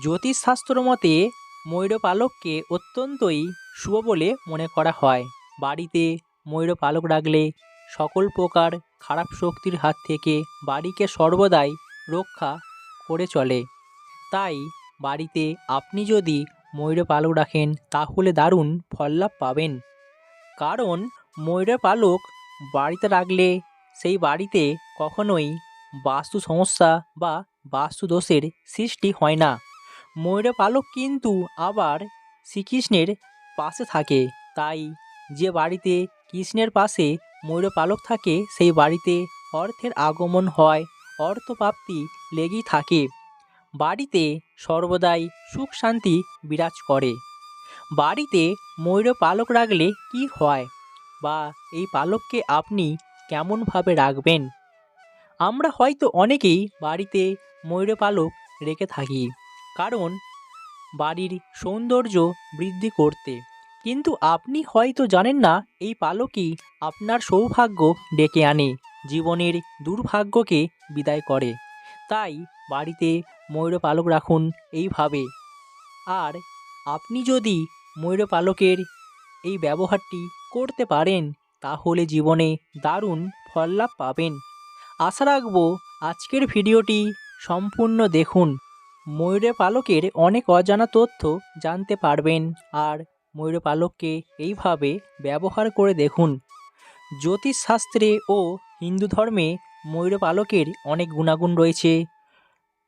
জ্যোতিষশাস্ত্র মতে ময়ূরপালককে অত্যন্তই শুভ বলে মনে করা হয়। বাড়িতে ময়ূরপালক রাখলে সকল প্রকার খারাপ শক্তির হাত থেকে বাড়িকে সর্বদাই রক্ষা করে চলে। তাই বাড়িতে আপনি যদি ময়ূরপালক রাখেন, তাহলে দারুণ ফললাভ পাবেন। কারণ ময়ূরপালক বাড়িতে রাখলে সেই বাড়িতে কখনোই বাস্তু সমস্যা বা বাস্তু দোষের সৃষ্টি হয় না। ময়ূরপালক কিন্তু আবার শ্রীকৃষ্ণের পাশে থাকে। তাই যে বাড়িতে কৃষ্ণের পাশে ময়ূরপালক থাকে, সেই বাড়িতে অর্থের আগমন হয়, অর্থপ্রাপ্তি লেগেই থাকে। বাড়িতে সর্বদাই সুখ শান্তি বিরাজ করে। বাড়িতে ময়ূর পালক রাখলে কি হয়? বা এই পালককে আপনি কেমনভাবে রাখবেন? আমরা হয়তো অনেকেই বাড়িতে ময়ূর পালক রেখে থাকি। কারণ বাড়ির সৌন্দর্য বৃদ্ধি করতে। কিন্তু আপনি হয়তো জানেন না, এই পালকই আপনার সৌভাগ্য ডেকে আনে, জীবনের দুর্ভাগ্যকে বিদায় করে। তাই বাড়িতে ময়ূর পালক রাখুন এইভাবে। আর আপনি যদি ময়ূর পালকের এই ব্যবহারটি করতে পারেন, তাহলে জীবনে দারুণ ফললাভ পাবেন। আশা রাখব, আজকের ভিডিওটি সম্পূর্ণ দেখুন। ময়ূর পালকের অনেক অজানা তথ্য জানতে পারবেন। আর ময়ূর পালককে এইভাবে ব্যবহার করে দেখুন। জ্যোতিষশাস্ত্রে ও হিন্দু ধর্মে ময়ূর পালকের অনেক গুণাগুণ রয়েছে।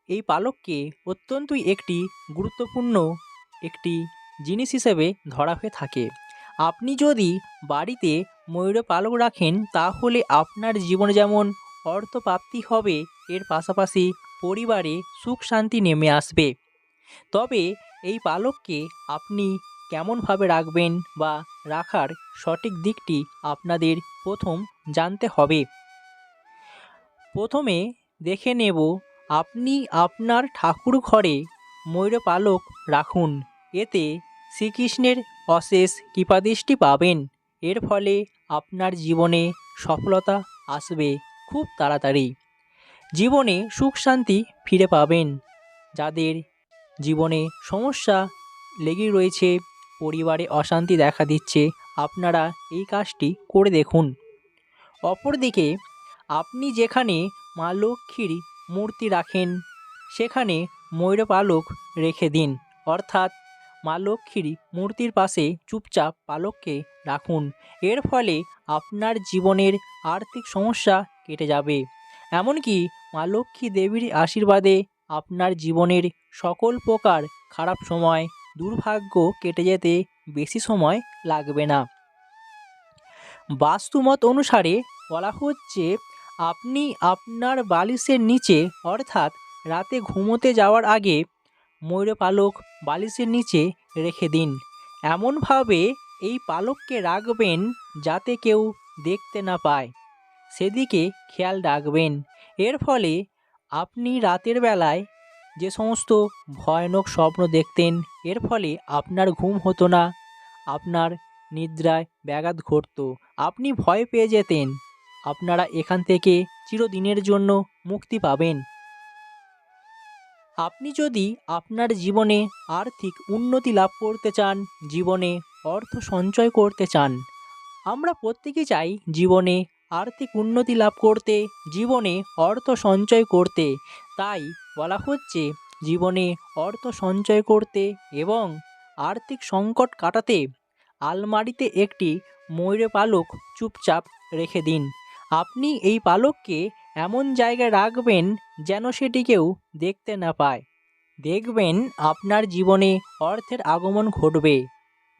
এই পালককে অত্যন্তই একটি গুরুত্বপূর্ণ একটি জিনিস হিসেবে ধরা হয়ে থাকে। আপনি যদি বাড়িতে ময়ূর পালক রাখেন, তাহলে আপনার জীবনে যেমন অর্থপ্রাপ্তি হবে, এর পাশাপাশি পরিবারে সুখ শান্তি নেমে আসবে। তবে এই পালককে আপনি কেমনভাবে রাখবেন বা রাখার সঠিক দিকটি আপনাদের প্রথম জানতে হবে। প্রথমে দেখে নেব, আপনি আপনার ঠাকুর ঘরে ময়ূর পালক রাখুন। এতে শ্রীকৃষ্ণের অশেষ কৃপাদৃষ্টি পাবেন। এর ফলে আপনার জীবনে সফলতা আসবে খুব তাড়াতাড়ি। জীবনে সুখ শান্তি ফিরে পাবেন। যাদের জীবনে সমস্যা লেগেই রয়েছে, পরিবারে অশান্তি দেখা দিচ্ছে, আপনারা এই কাজটি করে দেখুন। অপরদিকে, আপনি যেখানে মা লক্ষ্মীর মূর্তি রাখেন, সেখানে ময়ূর পালক রেখে দিন। অর্থাৎ, মা লক্ষ্মীর মূর্তির পাশে চুপচাপ পালককে রাখুন। এর ফলে আপনার জীবনের আর্থিক সমস্যা কেটে যাবে। এমনকি মা লক্ষ্মী দেবীর আশীর্বাদে আপনার জীবনের সকল প্রকার খারাপ সময়, দুর্ভাগ্য কেটে যেতে বেশি সময় লাগবে না। বাস্তুমত অনুসারে বলা হচ্ছে, আপনি আপনার বালিশের নিচে, অর্থাৎ রাতে ঘুমোতে যাওয়ার আগে ময়ূর পালক বালিশের নিচে রেখে দিন। এমনভাবে এই পালককে রাখবেন যাতে কেউ দেখতে না পায়। সেদিকে খেয়াল রাখবেন। এর ফলে আপনি রাতের বেলায় যে সমস্ত ভয়ানক স্বপ্ন দেখতেন, এর ফলে আপনার ঘুম হতো না, আপনার নিদ্রায় ব্যাঘাত ঘটতো। আপনি ভয় পেয়ে যেতেন, আপনারা এখান থেকে চিরদিনের জন্য মুক্তি পাবেন। আপনি যদি আপনার জীবনে আর্থিক উন্নতি লাভ করতে চান, জীবনে অর্থ সঞ্চয় করতে চান, আমরা প্রত্যেকেই চাই জীবনে আর্থিক উন্নতি লাভ করতে, জীবনে অর্থ সঞ্চয় করতে। তাই বলা হচ্ছে, জীবনে অর্থ সঞ্চয় করতে এবং আর্থিক সংকট কাটাতে আলমারিতে একটি ময়ূরে পালক চুপচাপ রেখে দিন। আপনি এই পালককে এমন জায়গায় রাখবেন যেন সেটি কেউ দেখতে না পায়। দেখবেন আপনার জীবনে অর্থের আগমন ঘটবে।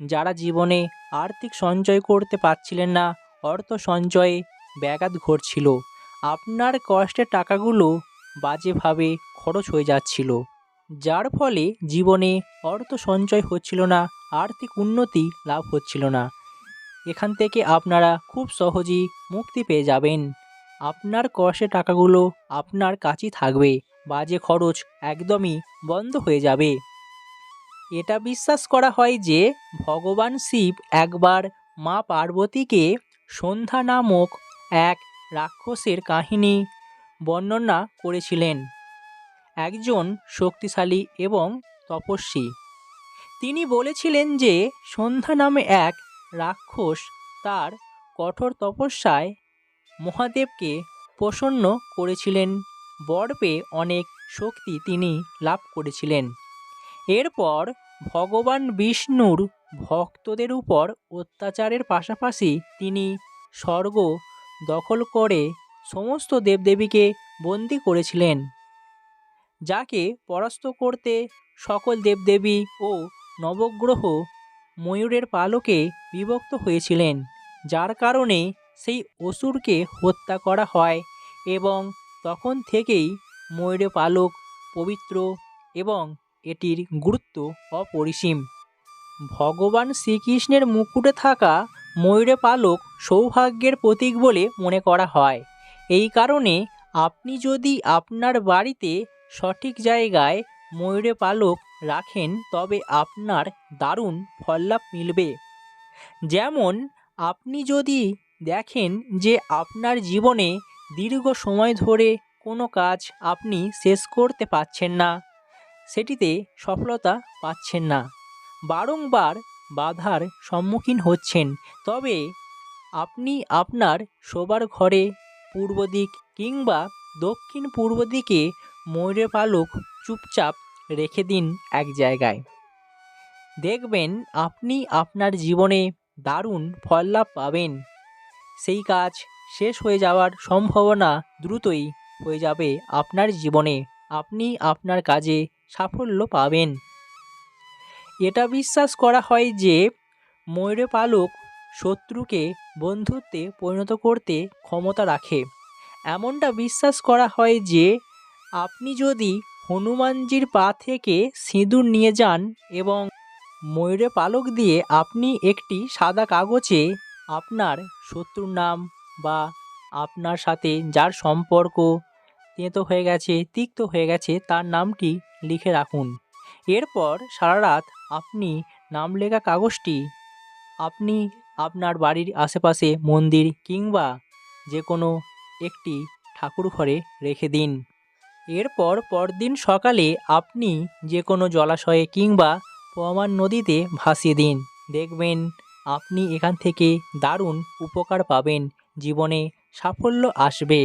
যারা জীবনে আর্থিক সঞ্চয় করতে পারছিলেন না, অর্থ সঞ্চয়ে ব্যাঘাত ঘটছিল। আপনার কষ্টের টাকাগুলো বাজেভাবে খরচ হয়ে যাচ্ছিল। যার ফলে জীবনে অর্থ সঞ্চয় হচ্ছিল না, আর্থিক উন্নতি লাভ হচ্ছিল না। এখান থেকে আপনারা খুব সহজেই মুক্তি পেয়ে যাবেন। আপনার কষ্টের টাকাগুলো আপনার কাছেই থাকবে। বাজে খরচ একদমই বন্ধ হয়ে যাবে। এটা বিশ্বাস করা হয় যে, ভগবান শিব একবার মা পার্বতীকে সন্ধ্যা নামক এক রাক্ষসের কাহিনী বর্ণনা করেছিলেন। একজন শক্তিশালী এবং তপস্বী। তিনি বলেছিলেন যে, সন্ধ্যা নামে এক রাক্ষস তার কঠোর তপস্যায় মহাদেবকে প্রসন্ন করেছিলেন। বর পেয়ে অনেক শক্তি তিনি লাভ করেছিলেন। এরপর ভগবান বিষ্ণুর ভক্তদের উপর অত্যাচারের পাশাপাশি তিনি স্বর্গ দখল করে সমস্ত দেবদেবীকে বন্দি করেছিলেন, যাকে পরাস্ত করতে সকল দেবদেবী ও নবগ্রহ ময়ূরের পালকে বিভক্ত হয়েছিলেন, যার কারণে সেই অসুরকে হত্যা করা হয় এবং তখন থেকেই ময়ূরে পালক পবিত্র এবং এটির গুরুত্ব অপরিসীম। ভগবান শ্রীকৃষ্ণের মুকুটে থাকা ময়ূরে পালক সৌভাগ্যের প্রতীক বলে মনে করা হয়। এই কারণে আপনি যদি আপনার বাড়িতে সঠিক জায়গায় ময়ূরে পালক রাখেন, তবে আপনার দারুণ ফললাভ মিলবে। যেমন, আপনি যদি দেখেন যে আপনার জীবনে দীর্ঘ সময় ধরে কোনো কাজ আপনি শেষ করতে পারছেন না, সেটিতে সফলতা পাচ্ছেন না। বারংবার বাধার সম্মুখীন হচ্ছেন। তবে আপনি আপনার শোবার ঘরে পূর্ব দিক কিংবা দক্ষিণ পূর্ব দিকে ময়ূরের পালক চুপচাপ রেখে দিন এক জায়গায়। দেখবেন আপনি আপনার জীবনে দারুণ ফল লাভ পাবেন। সেই কাজ শেষ হয়ে যাওয়ার সম্ভাবনা দ্রুতই হয়ে যাবে আপনার জীবনে। আপনি আপনার কাজে সাফল্য পাবেন। এটা বিশ্বাস করা হয় যে ময়ূরে পালক শত্রুকে বন্ধুত্বে পরিণত করতে ক্ষমতা রাখে। এমনটা বিশ্বাস করা হয় যে, আপনি যদি হনুমানজির পা থেকে সিঁদুর নিয়ে যান এবং ময়ূরে পালক দিয়ে আপনি একটি সাদা কাগজে আপনার শত্রুর নাম বা আপনার সাথে যার সম্পর্ক তেঁতো হয়ে গেছে, তিক্ত হয়ে গেছে, তার নামটি লিখে রাখুন। এরপর সারা রাত আপনি নাম লেখা কাগজটি, আপনি আপনার বাড়ির আশেপাশে মন্দির কিংবা যে কোনো একটি ঠাকুর ঘরে রেখে দিন। এরপর পরদিন সকালে আপনি যে কোনো জলাশয়ে কিংবা প্রমাণ নদীতে ভাসিয়ে দিন। দেখবেন আপনি এখান থেকে দারুণ উপকার পাবেন, জীবনে সাফল্য আসবে।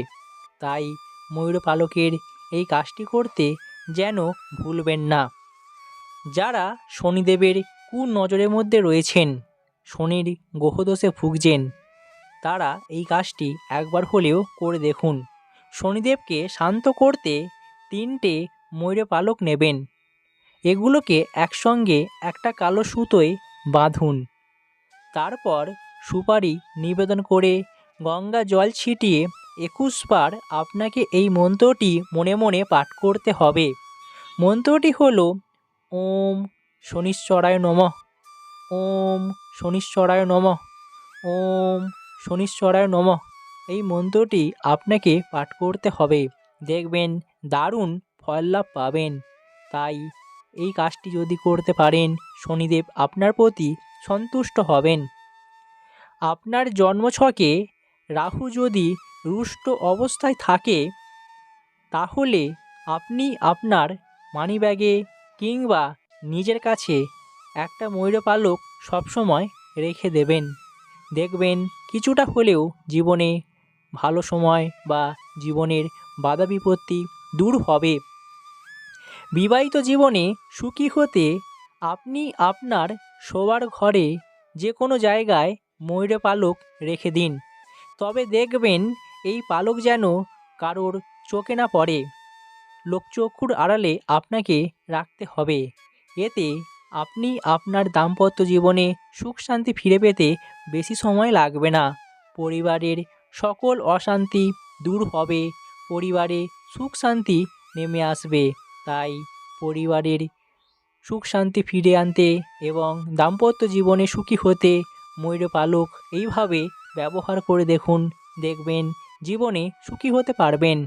তাই ময়ূর পালকের এই কাজটি করতে যেন ভুলবেন না। যারা শনিদেবের কুনজরের মধ্যে রয়েছেন, শনির গ্রহদোষে ভুগছেন, তারা এই কাজটি একবার হলেও করে দেখুন। শনিদেবকে শান্ত করতে তিনটে ময়ূরে পালক নেবেন। এগুলোকে একসঙ্গে একটা কালো সুতোয় বাঁধুন। তারপর সুপারি নিবেদন করে গঙ্গা জল ছিটিয়ে একুশ বার আপনাকে এই মন্ত্রটি মনে মনে পাঠ করতে হবে। মন্ত্রটি হলো ওম শনিশ্চরায় নমঃ। ওম শনিশ্চরায় নমঃ। ওম শনিশ্চরায় নমঃ। এই মন্ত্রটি আপনাকে পাঠ করতে হবে। দেখবেন দারুণ ফল লাভ পাবেন। তাই এই কাজটি যদি করতে পারেন, শনিদেব আপনার প্রতি সন্তুষ্ট হবেন। আপনার জন্মছকে রাহু যদি রুষ্ট অবস্থায় থাকে, তাহলে আপনি আপনার মানিব্যাগে কিংবা নিজের কাছে একটা ময়ূরপালক সবসময় রেখে দেবেন। দেখবেন কিছুটা হলেও জীবনে ভালো সময় বা জীবনের বাধা বিপত্তি দূর হবে। বিবাহিত জীবনে সুখী হতে আপনি আপনার শোবার ঘরে যে কোনো জায়গায় ময়ূরে পালক রেখে দিন। তবে দেখবেন এই পালক যেন কারোর চোখে না পড়ে। লোকচক্ষুর আড়ালে আপনাকে রাখতে হবে। এতে আপনি আপনার দাম্পত্য জীবনে সুখ শান্তি ফিরে পেতে বেশি সময় লাগবে না। পরিবারের সকল অশান্তি দূর হবে, পরিবারে সুখ শান্তি নেমে আসবে। তাই পরিবারের সুখ শান্তি ফিরে আনতে এবং দাম্পত্য জীবনে সুখী হতে ময়ূর পালক এইভাবে ব্যবহার করে দেখুন, দেখবেন, জীবনে সুখী হতে পারবেন।